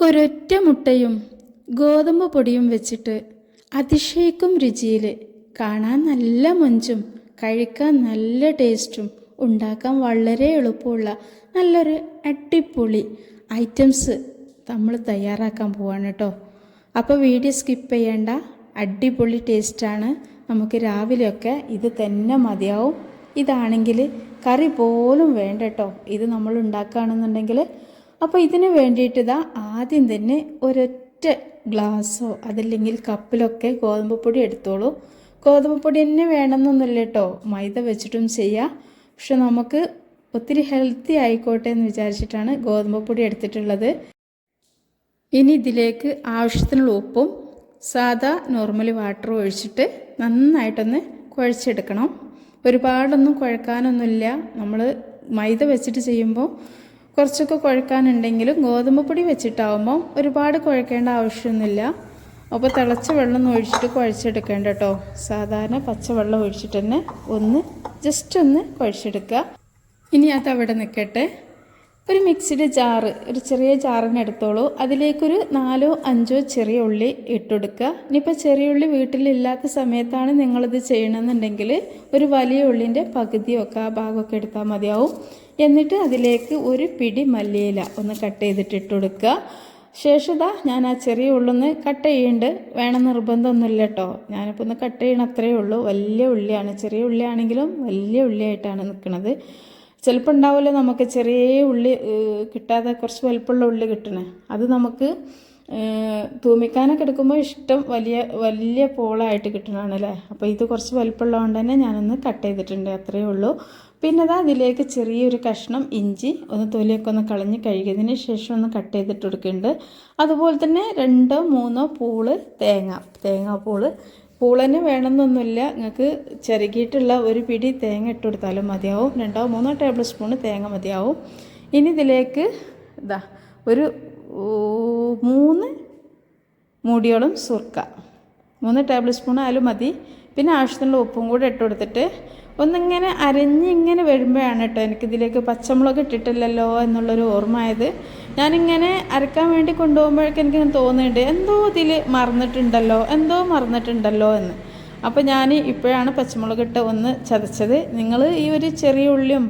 ഒരൊറ്റ മുട്ടയും ഗോതമ്പ് പൊടിയും വെച്ചിട്ട് അതിശയിക്കും രുചിയിൽ കാണാൻ നല്ല മൊഞ്ചും കഴിക്കാൻ നല്ല ടേസ്റ്റും ഉണ്ടാക്കാൻ വളരെ എളുപ്പമുള്ള നല്ലൊരു അടിപൊളി ഐറ്റംസ് നമ്മൾ തയ്യാറാക്കാൻ പോവാണ് കേട്ടോ അപ്പോൾ വീഡിയോ സ്കിപ്പ് ചെയ്യേണ്ട. അടിപൊളി ടേസ്റ്റാണ് നമുക്ക് രാവിലെയൊക്കെ ഇത് തന്നെ മതിയാവും. ഇതാണെങ്കിൽ കറി പോലും വേണ്ട കേട്ടോ ഇത് നമ്മൾ ഉണ്ടാക്കുകയാണെന്നുണ്ടെങ്കിൽ അപ്പോൾ ഇതിന് വേണ്ടിയിട്ട് ഇതാ ആദ്യം തന്നെ ഒരൊറ്റ ഗ്ലാസ്സോ അതല്ലെങ്കിൽ കപ്പിലൊക്കെ ഗോതമ്പ് പൊടി എടുത്തോളൂ. ഗോതമ്പ് പൊടി തന്നെ വേണമെന്നൊന്നുമില്ല കേട്ടോ. മൈദ വെച്ചിട്ടും ചെയ്യാം. പക്ഷെ നമുക്ക് ഒത്തിരി ഹെൽത്തി ആയിക്കോട്ടെ എന്ന് വിചാരിച്ചിട്ടാണ് ഗോതമ്പ് പൊടി എടുത്തിട്ടുള്ളത്. ഇനി ഇതിലേക്ക് ആവശ്യത്തിനുള്ള ഉപ്പും സാധാ നോർമൽ വാട്ടറും ഒഴിച്ചിട്ട് നന്നായിട്ടൊന്ന് കുഴച്ചെടുക്കണം. ഒരുപാടൊന്നും കുഴക്കാനൊന്നുമില്ല. നമ്മൾ മൈദ വെച്ചിട്ട് ചെയ്യുമ്പോൾ കുറച്ചൊക്കെ കുഴക്കാനുണ്ടെങ്കിലും ഗോതമ്പ് പൊടി വെച്ചിട്ടാവുമ്പോൾ ഒരുപാട് കുഴക്കേണ്ട ആവശ്യമൊന്നുമില്ല. അപ്പോൾ തിളച്ച വെള്ളം ഒഴിച്ചിട്ട് കുഴച്ചെടുക്കേണ്ട കേട്ടോ സാധാരണ പച്ചവെള്ളം ഒഴിച്ചിട്ട് തന്നെ ഒന്ന് ജസ്റ്റ് ഒന്ന് കുഴച്ചെടുക്കുക. ഇനി അത് അവിടെ നിൽക്കട്ടെ. ഒരു മിക്സിഡ് ജാറ് ഒരു ചെറിയ ജാറിന് എടുത്തോളൂ. അതിലേക്കൊരു നാലോ അഞ്ചോ ചെറിയ ഉള്ളി ഇട്ടെടുക്കുക ഇനിയിപ്പോൾ ചെറിയ ഉള്ളി വീട്ടിലില്ലാത്ത സമയത്താണ് നിങ്ങളിത് ചെയ്യണമെന്നുണ്ടെങ്കിൽ ഒരു വലിയ ഉള്ളിന്റെ പകുതിയൊക്കെ ആ ഭാഗമൊക്കെ എടുത്താൽ മതിയാവും. എന്നിട്ട് അതിലേക്ക് ഒരു പിടി മല്ലിയില ഒന്ന് കട്ട് ചെയ്തിട്ട് ഇട്ട് കൊടുക്കുക ശേഷത ഞാൻ ആ ചെറിയ ഉള്ളൊന്ന് കട്ട് ചെയ്യുന്നുണ്ട്. വേണം നിർബന്ധമൊന്നുമില്ല കേട്ടോ. ഞാനിപ്പോൾ ഒന്ന് കട്ട് ചെയ്യണം അത്രയേ ഉള്ളൂ. വലിയ ഉള്ളിയാണ്. ചെറിയ ഉള്ളിയാണെങ്കിലും വലിയ ഉള്ളിയായിട്ടാണ് നിൽക്കുന്നത് ചിലപ്പോൾ ഉണ്ടാവില്ല നമുക്ക് ചെറിയ ഉള്ളി കിട്ടാതെ കുറച്ച് വലുപ്പമുള്ള ഉള്ളി കിട്ടണേ. അത് നമുക്ക് തൂമിക്കാനൊക്കെ എടുക്കുമ്പോൾ ഇഷ്ടം വലിയ വലിയ പോളായിട്ട് കിട്ടണതാണല്ലേ. അപ്പോൾ ഇത് കുറച്ച് വലുപ്പമുള്ളതുകൊണ്ട് തന്നെ ഞാനൊന്ന് കട്ട് ചെയ്തിട്ടുണ്ട്. അത്രയേ ഉള്ളൂ. പിന്നെ അതാ അതിലേക്ക് ചെറിയൊരു കഷ്ണം ഇഞ്ചി ഒന്ന് തൊലിയൊക്കെ ഒന്ന് കളഞ്ഞ് കഴുകിയതിന് ശേഷം ഒന്ന് കട്ട് ചെയ്തിട്ട് കൊടുക്കുന്നുണ്ട്. അതുപോലെ തന്നെ രണ്ടോ മൂന്നോ പൂൾ തേങ്ങ തേങ്ങാപ്പൂൾ പൂളന് വേണമെന്നൊന്നുമില്ല. നിങ്ങൾക്ക് ചെറുകിയിട്ടുള്ള ഒരു പിടി തേങ്ങ ഇട്ട് കൊടുത്താലും മതിയാവും. രണ്ടോ മൂന്നോ ടേബിൾ സ്പൂൺ തേങ്ങ മതിയാവും. ഇനി ഇതിലേക്ക് ഇതാ ഒരു മൂന്ന് മൂടിയോളം സുർക്ക. മൂന്ന് ടേബിൾ സ്പൂൺ ആയാലും മതി. പിന്നെ ആവശ്യത്തിനുള്ള ഉപ്പും കൂടെ ഇട്ട് കൊടുത്തിട്ട് ഒന്നിങ്ങനെ അരഞ്ഞിങ്ങനെ വരുമ്പോഴാണ് കേട്ടോ എനിക്കിതിലേക്ക് പച്ചമുളക് ഇട്ടിട്ടില്ലല്ലോ എന്നുള്ളൊരു ഓർമ്മ ആയത് ഞാനിങ്ങനെ അരക്കാൻ വേണ്ടി കൊണ്ടുപോകുമ്പോഴേക്കും എനിക്ക് തോന്നുന്നുണ്ട് എന്തോ ഇതിൽ മറന്നിട്ടുണ്ടല്ലോ എന്തോ മറന്നിട്ടുണ്ടല്ലോ എന്ന്. അപ്പോൾ ഞാൻ ഇപ്പോഴാണ് പച്ചമുളക് ഇട്ട് ഒന്ന് ചതച്ചത്. നിങ്ങൾ ഈ ഒരു ചെറിയ ഉള്ളിയും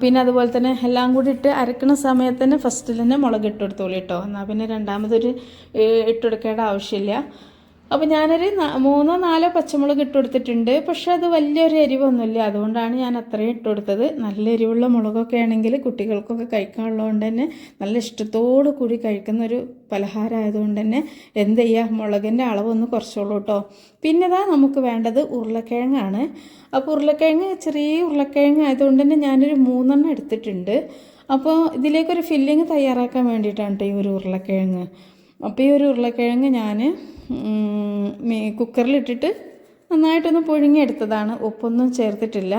പിന്നെ അതുപോലെ തന്നെ എല്ലാം കൂടി ഇട്ട് അരക്കണ സമയത്ത് തന്നെ ഫസ്റ്റിൽ തന്നെ മുളക് ഇട്ട് കൊടുത്തോളൂ കേട്ടോ. എന്നാൽ പിന്നെ രണ്ടാമതൊരു ഇട്ടെടുക്കേണ്ട ആവശ്യമില്ല. അപ്പോൾ ഞാനൊരു മൂന്നോ നാലോ പച്ചമുളക് ഇട്ട് കൊടുത്തിട്ടുണ്ട്. പക്ഷേ അത് വലിയൊരു എരിവൊന്നുമില്ല. അതുകൊണ്ടാണ് ഞാൻ അത്രയും ഇട്ട് കൊടുത്തത്. നല്ല എരിവുള്ള മുളകൊക്കെ ആണെങ്കിൽ കുട്ടികൾക്കൊക്കെ കഴിക്കാനുള്ളതുകൊണ്ട് തന്നെ നല്ല ഇഷ്ടത്തോടു കൂടി കഴിക്കുന്ന ഒരു പലഹാരമായതുകൊണ്ട് തന്നെ എന്ത് ചെയ്യുക മുളകിന്റെ അളവൊന്ന് കുറച്ചോളൂ കേട്ടോ. പിന്നെ ഇതാ നമുക്ക് വേണ്ടത് ഉരുളക്കിഴങ്ങാണ്. അപ്പോൾ ഉരുളക്കിഴങ്ങ് ചെറിയ ഉരുളക്കിഴങ്ങ് ആയതുകൊണ്ട് തന്നെ ഞാനൊരു മൂന്നെണ്ണം എടുത്തിട്ടുണ്ട്. അപ്പോൾ ഇതിലേക്കൊരു ഫില്ലിങ് തയ്യാറാക്കാൻ വേണ്ടിയിട്ടാണ് കേട്ടോ ഈ ഒരു ഉരുളക്കിഴങ്ങ്. അപ്പോൾ ഈ ഒരു ഉരുളക്കിഴങ്ങ് ഞാൻ കുക്കറിലിട്ടിട്ട് നന്നായിട്ടൊന്ന് പുഴുങ്ങിയെടുത്തതാണ്. ഉപ്പൊന്നും ചേർത്തിട്ടില്ല.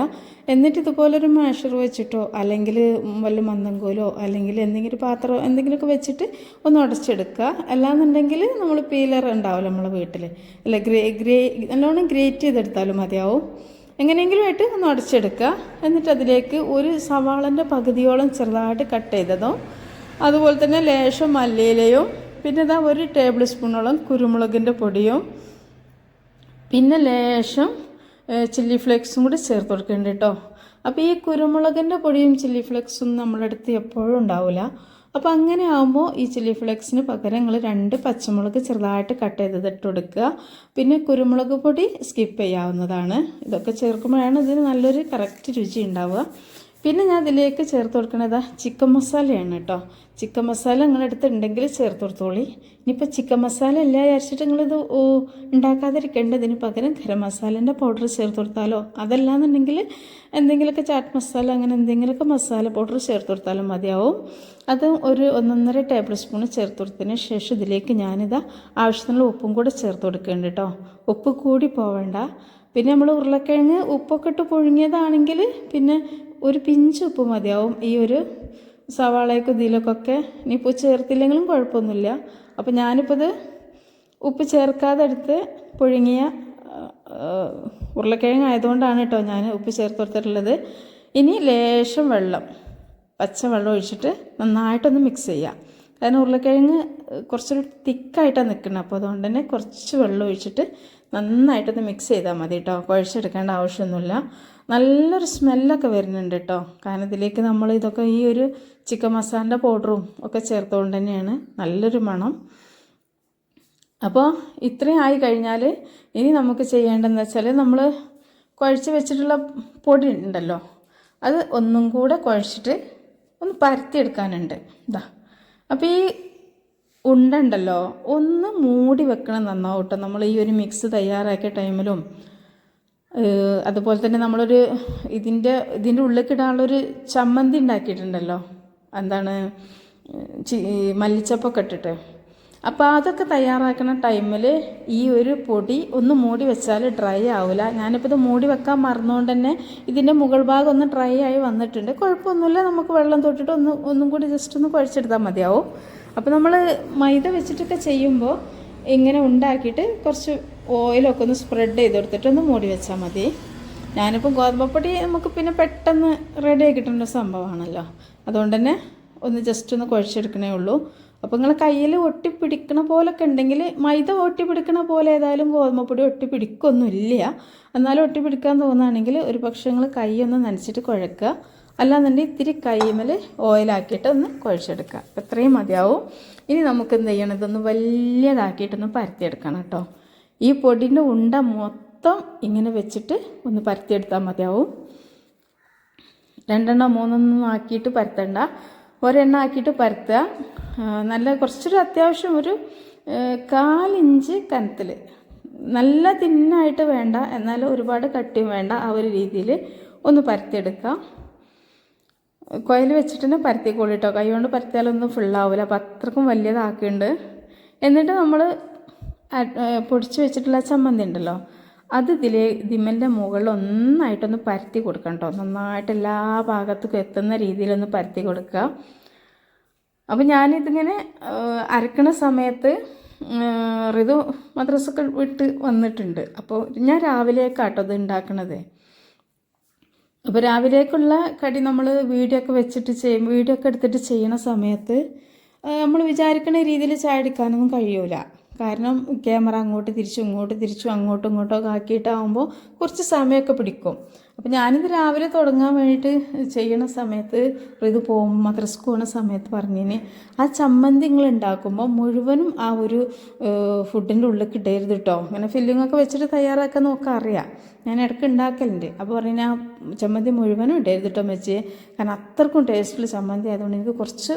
എന്നിട്ട് ഇതുപോലൊരു മാഷർ വെച്ചിട്ടോ അല്ലെങ്കിൽ വല്ല മന്ദങ്കോലോ അല്ലെങ്കിൽ എന്തെങ്കിലും പാത്രമോ എന്തെങ്കിലുമൊക്കെ വെച്ചിട്ട് ഒന്ന് ഉടച്ചെടുക്കുക. അല്ലാന്നുണ്ടെങ്കിൽ നമ്മൾ പീലർ ഉണ്ടാവില്ല നമ്മളെ വീട്ടിൽ അല്ല ഗ്രേ ഗ്രേ നല്ലോണം ഗ്രേറ്റ് ചെയ്തെടുത്താലും മതിയാവും. എങ്ങനെയെങ്കിലും ആയിട്ട് ഒന്ന് ഉടച്ചെടുക്കുക. എന്നിട്ട് അതിലേക്ക് ഒരു സവാളന്റെ പകുതിയോളം ചെറുതായിട്ട് കട്ട് ചെയ്തതോ അതുപോലെ തന്നെ ലേശം മല്ലിയിലയും പിന്നെ ഇതാ ഒരു ടേബിൾ സ്പൂണോളം കുരുമുളകിന്റെ പൊടിയും പിന്നെ ലേശം ചില്ലി ഫ്ലേക്സും കൂടി ചേർത്ത് കൊടുക്കേണ്ടി കേട്ടോ അപ്പോൾ ഈ കുരുമുളകിന്റെ പൊടിയും ചില്ലി ഫ്ലേക്സും നമ്മുടെ എപ്പോഴും ഉണ്ടാവില്ല അപ്പോൾ അങ്ങനെ ആകുമ്പോൾ ഈ ചില്ലി ഫ്ലേക്സിന് പകരം നിങ്ങൾ രണ്ട് പച്ചമുളക് ചെറുതായിട്ട് കട്ട് ചെയ്തിട്ട് കൊടുക്കുക. പിന്നെ കുരുമുളക് പൊടി സ്കിപ്പ് ചെയ്യാവുന്നതാണ്. ഇതൊക്കെ ചേർക്കുമ്പോഴാണ് ഇതിന് നല്ലൊരു കറക്റ്റ് രുചി ഉണ്ടാവുക. പിന്നെ ഞാൻ ഇതിലേക്ക് ചേർത്ത് കൊടുക്കുന്നത് ചിക്കൻ മസാലയാണ് കേട്ടോ. ചിക്കൻ മസാല നിങ്ങളുടെ അടുത്ത് ഉണ്ടെങ്കിൽ ചേർത്ത് കൊടുത്തോളി. ഇനിയിപ്പോൾ ചിക്കൻ മസാല ഇല്ല വിചാരിച്ചിട്ട് നിങ്ങളിത് ഓ, ഉണ്ടാക്കാതിരിക്കേണ്ട. ഇതിന് പകരം ഗരം മസാലേന്റെ പൗഡർ ചേർത്ത് കൊടുത്താലോ? അതല്ലാന്നുണ്ടെങ്കിൽ എന്തെങ്കിലുമൊക്കെ ചാറ്റ് മസാല അങ്ങനെ എന്തെങ്കിലുമൊക്കെ മസാല പൗഡർ ചേർത്ത് കൊടുത്താലും മതിയാവും. അത് ഒരു ഒന്നൊന്നര ടേബിൾ സ്പൂൺ ചേർത്ത് കൊടുത്തതിന് ശേഷം ഇതിലേക്ക് ഞാനിതാ ആവശ്യത്തിനുള്ള ഉപ്പും കൂടെ ചേർത്ത് കൊടുക്കേണ്ട കേട്ടോ. ഉപ്പ് കൂടി പോവേണ്ട. പിന്നെ നമ്മൾ ഉരുളക്കിഴങ്ങ് ഉപ്പൊക്കെ ഇട്ട് പുഴുങ്ങിയതാണെങ്കിൽ പിന്നെ ഒരു പിഞ്ച് ഉപ്പ് മതിയാവും. ഈ ഒരു സവാളയൊക്കെ ഇതിലൊക്കെ ഇനിയിപ്പോൾ ചേർത്തില്ലെങ്കിലും കുഴപ്പമൊന്നുമില്ല. അപ്പോൾ ഞാനിപ്പോൾ ഇത് ഉപ്പ് ചേർക്കാതെ എടുത്ത് പുഴുങ്ങിയ ഉരുളക്കിഴങ്ങ് ആയതുകൊണ്ടാണ് കേട്ടോ ഞാൻ ഉപ്പ് ചേർത്ത് കൊടുത്തിട്ടുള്ളത്. ഇനി ലേശം വെള്ളം പച്ച വെള്ളം ഒഴിച്ചിട്ട് നന്നായിട്ടൊന്ന് മിക്സ് ചെയ്യുക കാരണം ഉരുളക്കിഴങ്ങ് കുറച്ചൊരു തിക്കായിട്ടാണ് നിൽക്കുന്നത് അപ്പോൾ അതുകൊണ്ട് തന്നെ കുറച്ച് വെള്ളം ഒഴിച്ചിട്ട് നന്നായിട്ടൊന്ന് മിക്സ് ചെയ്താൽ മതി കേട്ടോ കുഴച്ചെടുക്കേണ്ട ആവശ്യമൊന്നുമില്ല. നല്ലൊരു സ്മെല്ലൊക്കെ വരുന്നുണ്ട് കേട്ടോ കാരണം ഇതിലേക്ക് നമ്മൾ ഇതൊക്കെ ഈ ഒരു ചിക്കൻ മസാലന്റെ പൗഡറും ഒക്കെ ചേർത്തുകൊണ്ട് തന്നെയാണ് നല്ലൊരു മണം. അപ്പോൾ ഇത്രയും ആയി കഴിഞ്ഞാൽ ഇനി നമുക്ക് ചെയ്യേണ്ടതെന്ന് വെച്ചാൽ നമ്മൾ കുഴച്ച് വെച്ചിട്ടുള്ള പൊടി ഉണ്ടല്ലോ. അത് ഒന്നും കൂടെ കുഴച്ചിട്ട് ഒന്ന് പരത്തിയെടുക്കാനുണ്ട്. ഇതാ അപ്പോൾ ഈ ഉണ്ടല്ലോ ഒന്ന് മൂടി വെക്കണം നന്നാവട്ടെ. നമ്മൾ ഈ ഒരു മിക്സ് തയ്യാറാക്കിയ ടൈമിലും. അതുപോലെ തന്നെ നമ്മളൊരു ഇതിന്റെ ഇതിന്റെ ഉള്ളിലേക്കിടാനുള്ളൊരു ചമ്മന്തി ഉണ്ടാക്കിയിട്ടുണ്ടല്ലോ. എന്താണ്? മല്ലിച്ചപ്പൊക്കെ ഇട്ടിട്ട്. അപ്പോൾ അതൊക്കെ തയ്യാറാക്കുന്ന ടൈമിൽ ഈ ഒരു പൊടി ഒന്ന് മൂടി വെച്ചാൽ ഡ്രൈ ആവില്ല ഞാനിപ്പോൾ ഇത് മൂടി വെക്കാൻ മറന്നുകൊണ്ട് തന്നെ ഇതിന്റെ മുകൾ ഭാഗം ഒന്ന് ഡ്രൈ ആയി വന്നിട്ടുണ്ട്. കുഴപ്പമൊന്നുമില്ല. നമുക്ക് വെള്ളം തൊട്ടിട്ട് ഒന്ന് ഒന്നും കൂടി ജസ്റ്റ് ഒന്ന് കുഴച്ചെടുത്താൽ മതിയാവും. അപ്പോൾ നമ്മൾ മൈദ വെച്ചിട്ടൊക്കെ ചെയ്യുമ്പോൾ ഇങ്ങനെ ഉണ്ടാക്കിയിട്ട് കുറച്ച് ഓയിലൊക്കെ ഒന്ന് സ്പ്രെഡ് ചെയ്ത് കൊടുത്തിട്ട് ഒന്ന് മൂടി വെച്ചാൽ മതി. ഞാനിപ്പോൾ ഗോതമ്പപ്പൊടി നമുക്ക് പിന്നെ പെട്ടെന്ന് റെഡി ആയി കിട്ടുന്ന സംഭവമാണല്ലോ. അതുകൊണ്ട് തന്നെ ഒന്ന് ജസ്റ്റ് ഒന്ന് കുഴച്ചെടുക്കണേ ഉള്ളൂ. അപ്പോൾ നിങ്ങൾ കയ്യിൽ ഒട്ടിപ്പിടിക്കണ പോലൊക്കെ ഉണ്ടെങ്കിൽ മൈദ ഒട്ടിപ്പിടിക്കണ പോലെ ഏതായാലും ഗോതമ്പപ്പൊടി ഒട്ടിപ്പിടിക്കൊന്നുമില്ല എന്നാലും ഒട്ടിപ്പിടിക്കാൻ തോന്നുകയാണെങ്കിൽ ഒരു പക്ഷേ നിങ്ങൾ കൈ ഒന്ന് നനച്ചിട്ട് കുഴക്കുക. അല്ലാന്നുണ്ടെങ്കിൽ ഇത്തിരി കൈമൽ ഓയിലാക്കിയിട്ട് ഒന്ന് കുഴച്ചെടുക്കുക. അപ്പോൾ ഇത്രയും മതിയാവും. ഇനി നമുക്ക് എന്ത് ചെയ്യണം? ഇതൊന്ന് വലിയതാക്കിയിട്ടൊന്ന് പരത്തിയെടുക്കണം കേട്ടോ. ഈ പൊടിന്റെ ഉണ്ട മൊത്തം ഇങ്ങനെ വെച്ചിട്ട് ഒന്ന് പരത്തിയെടുത്താൽ മതിയാവും. രണ്ടെണ്ണം മൂന്നെണ്ണം ആക്കിയിട്ട് പരത്തണ്ട. ഒരെണ്ണം ആക്കിയിട്ട് പരത്തുക. നല്ല കുറച്ചൊരു അത്യാവശ്യം ഒരു കാലിഞ്ച് കനത്തിൽ. നല്ല തിന്നായിട്ട് വേണ്ട എന്നാൽ ഒരുപാട് കട്ടിയും വേണ്ട ആ ഒരു രീതിയിൽ ഒന്ന് പരത്തിയെടുക്കുക കുഴൽ വെച്ചിട്ട് തന്നെ പരത്തിക്കോളി കേട്ടോ കൈ കൊണ്ട് പരത്തിയാലൊന്നും ഫുള്ളാവില്ല അപ്പം അത്രക്കും വലിയതാക്കിയിട്ടുണ്ട് എന്നിട്ട് നമ്മൾ പൊടിച്ച് വെച്ചിട്ടുള്ള ചമ്മന്തി ഉണ്ടല്ലോ അത് ഇതിലെ ദിമ്മന്റെ മുകളിൽ ഒന്നായിട്ടൊന്ന് പരത്തി കൊടുക്കണം കേട്ടോ നന്നായിട്ട് എല്ലാ ഭാഗത്തേക്കും എത്തുന്ന രീതിയിലൊന്ന് പരത്തി കൊടുക്കുക അപ്പോൾ ഞാനിതിങ്ങനെ അരക്കണ സമയത്ത് ഋതു മദ്രസൊക്കെ വിട്ട് വന്നിട്ടുണ്ട്. അപ്പോൾ ഞാൻ രാവിലെയൊക്കെ കേട്ടോ ഇത് ഉണ്ടാക്കണത്. അപ്പോൾ രാവിലേക്കുള്ള കടി നമ്മൾ വീഡിയോ ഒക്കെ വെച്ചിട്ട് ചെയ്യും. വീഡിയോ ഒക്കെ എടുത്തിട്ട് ചെയ്യുന്ന സമയത്ത് നമ്മൾ വിചാരിക്കുന്ന രീതിയിൽ ചായ എടുക്കാനൊന്നും കഴിയൂല. കാരണം ക്യാമറ അങ്ങോട്ട് തിരിച്ചും ഇങ്ങോട്ട് തിരിച്ചും അങ്ങോട്ടും ഇങ്ങോട്ടും ഒക്കെ ആക്കിയിട്ടാകുമ്പോൾ കുറച്ച് സമയമൊക്കെ പിടിക്കും. അപ്പോൾ ഞാനിത് രാവിലെ തുടങ്ങാൻ വേണ്ടിയിട്ട് ചെയ്യണ സമയത്ത് ഇത് പോകും മദ്രസ്ക്ക് പോകുന്ന സമയത്ത് പറഞ്ഞിന് ആ ചമ്മന്തി നിങ്ങൾ ഉണ്ടാക്കുമ്പോൾ മുഴുവനും ആ ഒരു ഫുഡിന്റെ ഉള്ളിൽ കിട്ടരുത് കേട്ടോ അങ്ങനെ ഫില്ലിംഗ് ഒക്കെ വെച്ചിട്ട് തയ്യാറാക്കാൻ നോക്കാൻ അറിയാം. ഞാൻ ഇടയ്ക്ക് ഉണ്ടാക്കലുണ്ട് അപ്പോൾ പറഞ്ഞാൽ ആ ചമ്മന്തി മുഴുവനും ഇടരുത് കേട്ടോ വെച്ച് കാരണം അത്രക്കും ടേസ്റ്റുള്ള ചമ്മന്തി ആയതുകൊണ്ട് എനിക്ക് കുറച്ച്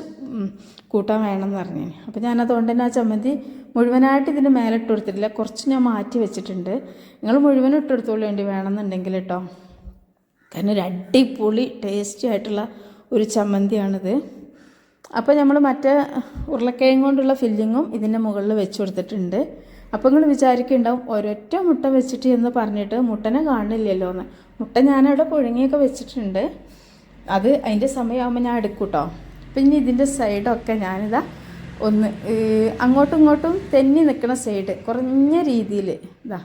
കൂട്ടാൻ വേണമെന്ന് പറഞ്ഞു അപ്പോൾ ഞാൻ അതുകൊണ്ട് തന്നെ ആ ചമ്മന്തി മുഴുവനായിട്ട് ഇതിന് മേലെ ഇട്ട് കൊടുത്തിട്ടില്ല. കുറച്ച് ഞാൻ മാറ്റി വെച്ചിട്ടുണ്ട്. നിങ്ങൾ മുഴുവനും ഇട്ട് കൊടുത്തോളൂ വേണ്ടി വേണമെന്നുണ്ടെങ്കിൽ കേട്ടോ കാരണം ഒരു അടിപൊളി ടേസ്റ്റി ആയിട്ടുള്ള ഒരു ചമ്മന്തിയാണിത്. അപ്പോൾ നമ്മൾ മറ്റേ ഉരുളക്കിഴങ്ങ് കൊണ്ടുള്ള ഫില്ലിങ്ങും ഇതിന്റെ മുകളിൽ വെച്ച് കൊടുത്തിട്ടുണ്ട്. അപ്പോൾ നിങ്ങൾ വിചാരിക്കുന്നുണ്ടാവും ഒരൊറ്റ മുട്ട വെച്ചിട്ട് എന്ന് പറഞ്ഞിട്ട് മുട്ടനെ കാണില്ലല്ലോ എന്ന് മുട്ട ഞാനവിടെ പുഴുങ്ങിയൊക്കെ വെച്ചിട്ടുണ്ട്. അത് അതിന്റെ സമയമാകുമ്പോൾ ഞാൻ എടുക്കും കേട്ടോ പിന്നെ ഇതിന്റെ സൈഡൊക്കെ ഞാനിതാ ഒന്ന് അങ്ങോട്ടും ഇങ്ങോട്ടും തെന്നി നിൽക്കുന്ന സൈഡ് കുറഞ്ഞ രീതിയിൽ ഇതാ.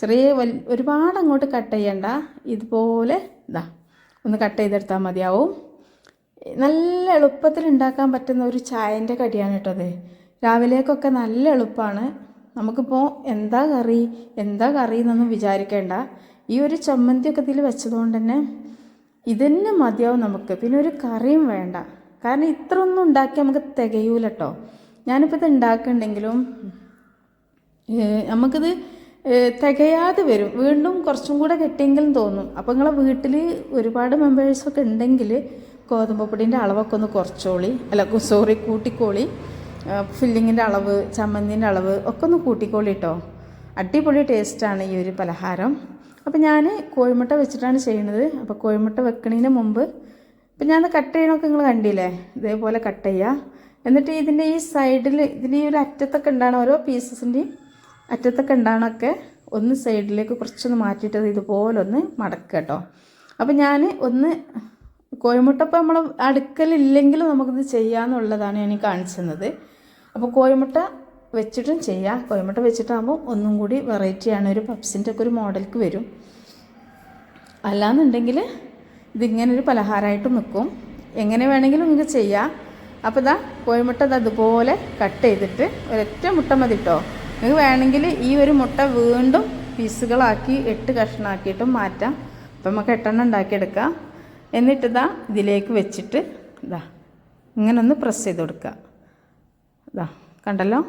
ചെറിയ വൽ ഒരുപാട് അങ്ങോട്ട് കട്ട് ചെയ്യണ്ട. ഇതുപോലെ ഇതാ ഒന്ന് കട്ട് ചെയ്തെടുത്താൽ മതിയാവും. നല്ല എളുപ്പത്തിൽ ഉണ്ടാക്കാൻ പറ്റുന്ന ഒരു ചായന്റെ കടിയാണ് കേട്ടത് രാവിലേക്കൊക്കെ നല്ല എളുപ്പമാണ് നമുക്കിപ്പോൾ എന്താ കറി എന്താ കറി എന്നൊന്നും വിചാരിക്കേണ്ട. ഈ ഒരു ചമ്മന്തിയൊക്കെ ഇതിൽ വെച്ചതുകൊണ്ട് തന്നെ ഇതന്നെ മതിയാവും നമുക്ക്. പിന്നെ ഒരു കറിയും വേണ്ട. കാരണം ഇത്ര ഒന്നും ഉണ്ടാക്കി നമുക്ക് തികയൂല കേട്ടോ. ഞാനിപ്പോൾ ഇത് ഉണ്ടാക്കുന്നുണ്ടെങ്കിലും നമുക്കിത് തികയാതെ വരും. വീണ്ടും കുറച്ചും കൂടെ കിട്ടിയെങ്കിലും തോന്നും. അപ്പോൾ നിങ്ങളെ വീട്ടിൽ ഒരുപാട് മെമ്പേഴ്സൊക്കെ ഉണ്ടെങ്കിൽ ഗോതമ്പപ്പൊടിന്റെ അളവൊക്കെ ഒന്ന് കുറച്ചോളി. അല്ല സോറി കൂട്ടിക്കോളി. ഫില്ലിങ്ങിന്റെ അളവ് ചമ്മന്തിന്റെ അളവ് ഒക്കെ ഒന്ന് കൂട്ടിക്കോളി കേട്ടോ അടിപൊളി ടേസ്റ്റാണ് ഈ ഒരു പലഹാരം. അപ്പോൾ ഞാൻ കോഴിമുട്ട വെച്ചിട്ടാണ് ചെയ്യുന്നത്. അപ്പോൾ കോഴിമുട്ട വെക്കണതിന് മുമ്പ് ഇപ്പം ഞാൻ കട്ട് ചെയ്യണമൊക്കെ നിങ്ങൾ കണ്ടില്ലേ? ഇതേപോലെ കട്ട് ചെയ്യുക എന്നിട്ട് ഇതിന്റെ ഈ സൈഡിൽ ഇതിന്റെ ഈ ഒരു അറ്റത്തൊക്കെ ഉണ്ടാണ് ഓരോ പീസസിന്റെയും അറ്റത്തൊക്കെ ഉണ്ടാണൊക്കെ ഒന്ന് സൈഡിലേക്ക് കുറച്ചൊന്ന് മാറ്റിയിട്ടത് ഇതുപോലൊന്ന് ഇതുപോലെ മടക്കുക കേട്ടോ. അപ്പം ഞാൻ ഒന്ന് കോഴിമുട്ട ഇപ്പം നമ്മൾ അടുക്കലില്ലെങ്കിലും നമുക്കിത് ചെയ്യാമെന്നുള്ളതാണ് ഞാൻ ഈ കാണിച്ചത്. അപ്പോൾ കോഴിമുട്ട വെച്ചിട്ടും ചെയ്യാം. കോഴിമുട്ട വെച്ചിട്ടാകുമ്പോൾ ഒന്നും കൂടി വെറൈറ്റിയാണ് ഒരു പപ്സിന്റെ ഒക്കെ ഒരു മോഡൽക്ക് വരും. അല്ലാന്നുണ്ടെങ്കിൽ ഇതിങ്ങനെ ഒരു പലഹാരമായിട്ട് നിൽക്കും. എങ്ങനെ വേണമെങ്കിലും നിങ്ങൾക്ക് ചെയ്യാം. അപ്പോൾ ഇതാ കോഴിമുട്ട ഇത് അതുപോലെ കട്ട് ചെയ്തിട്ട് ഒരൊറ്റ മുട്ട മതി കേട്ടോ. നിങ്ങൾക്ക് വേണമെങ്കിൽ ഈ ഒരു മുട്ട വീണ്ടും പീസുകളാക്കി എട്ട് കഷ്ണമാക്കിയിട്ടും മാറ്റാം. അപ്പം നമുക്ക് എട്ടെണ്ണം ഉണ്ടാക്കിയെടുക്കാം. എന്നിട്ട് ഇതാ ഇതിലേക്ക് വെച്ചിട്ട് ഇതാ ഇങ്ങനെ ഒന്ന് പ്രസ് ചെയ്ത് കൊടുക്കുക. ഇതാ കണ്ടല്ലോ?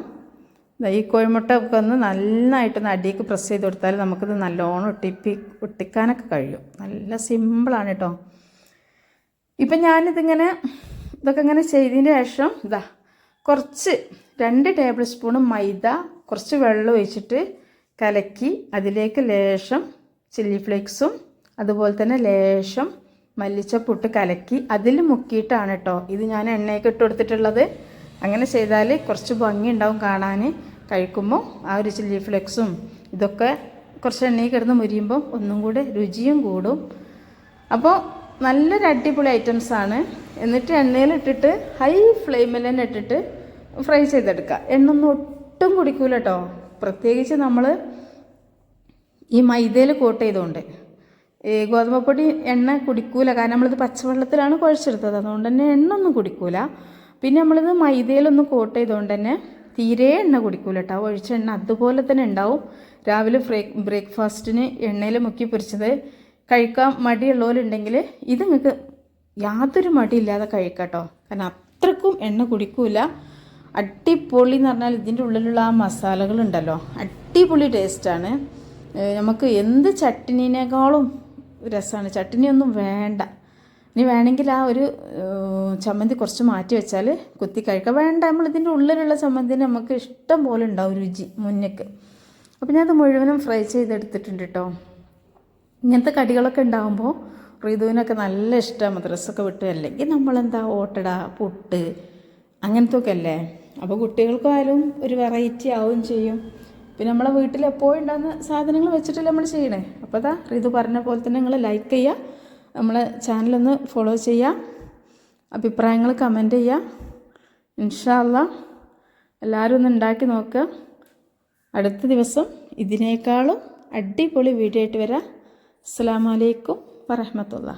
ഇതാ ഈ കോഴിമുട്ട ഒക്കെ ഒന്ന് നന്നായിട്ടൊന്ന് അടിയേക്ക് പ്രസ് ചെയ്ത് കൊടുത്താൽ നമുക്കിത് നല്ലോണം ഒട്ടിപ്പി ഒട്ടിക്കാനൊക്കെ കഴിയും. നല്ല സിമ്പിളാണ് കേട്ടോ. ഇപ്പം ഞാനിതിങ്ങനെ ഇതൊക്കെ ഇങ്ങനെ ചെയ്തതിന് ശേഷം ഇതാ കുറച്ച് രണ്ട് ടേബിൾ സ്പൂൺ മൈദ കുറച്ച് വെള്ളം ഒഴിച്ചിട്ട് കലക്കി അതിലേക്ക് ലേശം ചില്ലി ഫ്ലേക്സും അതുപോലെ തന്നെ ലേശം മല്ലിച്ചപ്പൊട്ട് കലക്കി അതിൽ മുക്കിയിട്ടാണ് കേട്ടോ ഇത് ഞാൻ എണ്ണയൊക്കെ ഇട്ട് കൊടുത്തിട്ടുള്ളത്. അങ്ങനെ ചെയ്താൽ കുറച്ച് ഭംഗി ഉണ്ടാവും കാണാൻ കഴിക്കുമ്പോൾ ആ ഒരു ചില്ലി ഫ്ലേക്സും ഇതൊക്കെ കുറച്ച് എണ്ണയിൽ കിടന്ന് മുരിയുമ്പോൾ ഒന്നും കൂടെ രുചിയും കൂടും. അപ്പോൾ നല്ലൊരു അടിപൊളി ഐറ്റംസാണ് എന്നിട്ട് എണ്ണയിലിട്ടിട്ട് ഹൈ ഫ്ലെയിമിൽ തന്നെ ഇട്ടിട്ട് ഫ്രൈ ചെയ്തെടുക്കുക. എണ്ണ ഒന്നും ഒട്ടും കുടിക്കൂല കേട്ടോ പ്രത്യേകിച്ച് നമ്മൾ ഈ മൈദയിൽ കോട്ട് ചെയ്തുകൊണ്ട് ഈ ഗോതമ്പൊടി എണ്ണ കുടിക്കൂല. കാരണം നമ്മളിത് പച്ചവെള്ളത്തിലാണ് കുഴച്ചെടുത്തത്. അതുകൊണ്ട് തന്നെ എണ്ണ ഒന്നും കുടിക്കൂല. പിന്നെ നമ്മളിത് മൈദയിലൊന്നും കോട്ട് ചെയ്തുകൊണ്ട് തന്നെ തീരെ എണ്ണ കുടിക്കൂല കേട്ടോ ഒഴിച്ച എണ്ണ അതുപോലെ തന്നെ ഉണ്ടാവും. രാവിലെ ഫ്രേ ബ്രേക്ക്ഫാസ്റ്റിന് എണ്ണയിൽ മുക്കി പൊരിച്ചത് കഴിക്കാൻ മടിയുള്ളവരുണ്ടെങ്കിൽ ഇത് നിങ്ങൾക്ക് യാതൊരു മടിയില്ലാതെ കഴിക്കാം കേട്ടോ കാരണം അത്രക്കും എണ്ണ കുടിക്കൂല. അടിപൊളി എന്ന് പറഞ്ഞാൽ ഇതിന്റെ ഉള്ളിലുള്ള ആ മസാലകളുണ്ടല്ലോ അടിപൊളി ടേസ്റ്റാണ് നമുക്ക് എന്ത് ചട്ടിനേക്കാളും രസമാണ്. ചട്ടിനിയൊന്നും വേണ്ട. ഇനി വേണമെങ്കിൽ ആ ഒരു ചമ്മന്തി കുറച്ച് മാറ്റി വെച്ചാൽ കുത്തി കഴിക്കുക വേണ്ട നമ്മൾ ഇതിന്റെ ഉള്ളിലുള്ള ചമ്മന്തി നമുക്ക് ഇഷ്ടം പോലെ ഉണ്ടാവും രുചി മുന്നേക്ക്. അപ്പോൾ ഞാനത് മുഴുവനും ഫ്രൈ ചെയ്തെടുത്തിട്ടുണ്ട് കേട്ടോ ഇങ്ങനത്തെ കടികളൊക്കെ ഉണ്ടാകുമ്പോൾ റീതുവിനൊക്കെ നല്ല ഇഷ്ടമാണ്. മദ്രസൊക്കെ വിട്ടു അല്ലെങ്കിൽ നമ്മളെന്താ ഓട്ടട പുട്ട് അങ്ങനത്തെ ഒക്കെ അല്ലേ അപ്പോൾ കുട്ടികൾക്കായാലും ഒരു വെറൈറ്റി ആവുകയും ചെയ്യും. പിന്നെ നമ്മളെ വീട്ടിൽ എപ്പോഴും ഉണ്ടാകുന്ന സാധനങ്ങൾ വെച്ചിട്ടല്ലേ നമ്മൾ ചെയ്യണേ? അപ്പോൾ അതാ ഋതു പറഞ്ഞ പോലെ തന്നെ നിങ്ങൾ ലൈക്ക് ചെയ്യുക. നമ്മളെ ചാനലൊന്ന് ഫോളോ ചെയ്യുക. അഭിപ്രായങ്ങൾ കമന്റ് ചെയ്യുക. ഇൻഷാല്ല എല്ലാവരും ഒന്ന് ഉണ്ടാക്കി നോക്കുക. അടുത്ത ദിവസം ഇതിനേക്കാളും അടിപൊളി വീഡിയോ ആയിട്ട് വരാം. അസ്സാം വലൈക്കും വറഹമത്തുള്ള